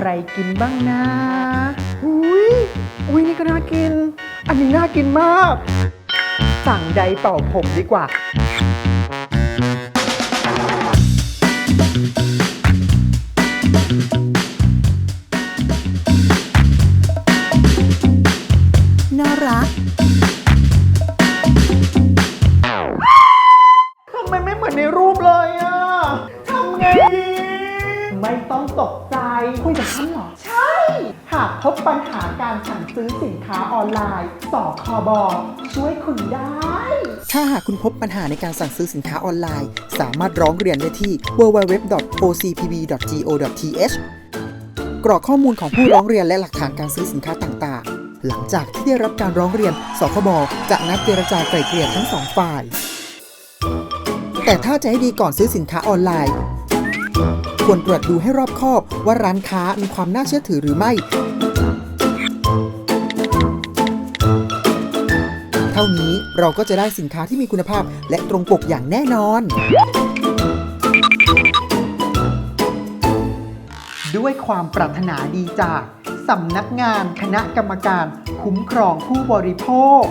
อะไรกินบ้างนะ อุ้ยอุ้ยนี่ก็น่ากิน อันนี้น่ากินมาก สั่งใดเป่าผมดีกว่า น่ารัก ทำไมไม่เหมือนในรูปเลยอะทำไงดี ไม่ต้องตกใจ คุยกับฉันเหรอ ใช่ หากพบปัญหาการสั่งซื้อสินค้าออนไลน์สคบช่วยคุณได้ ถ้าหากคุณพบปัญหาในการสั่งซื้อสินค้าออนไลน์ สามารถร้องเรียนได้ที่ www.ocpb.go.th กรอกข้อมูลของผู้ร้องเรียนและหลักฐานการซื้อสินค้าต่างๆ หลังจากที่ได้รับการร้องเรียน สคบจะนัดเจรจาไกล่เกลี่ยทั้งสองฝ่าย แต่ถ้าจะให้ดีก่อนซื้อสินค้าออนไลน์ ควรตรวจดูให้รอบคอบว่าร้านค้ามีความน่าเชื่อถือหรือไม่ เท่านี้เราก็จะได้สินค้าที่มีคุณภาพและตรงปกอย่างแน่นอน ด้วยความปรารถนาดีจากสำนักงานคณะกรรมการคุ้มครองผู้บริโภค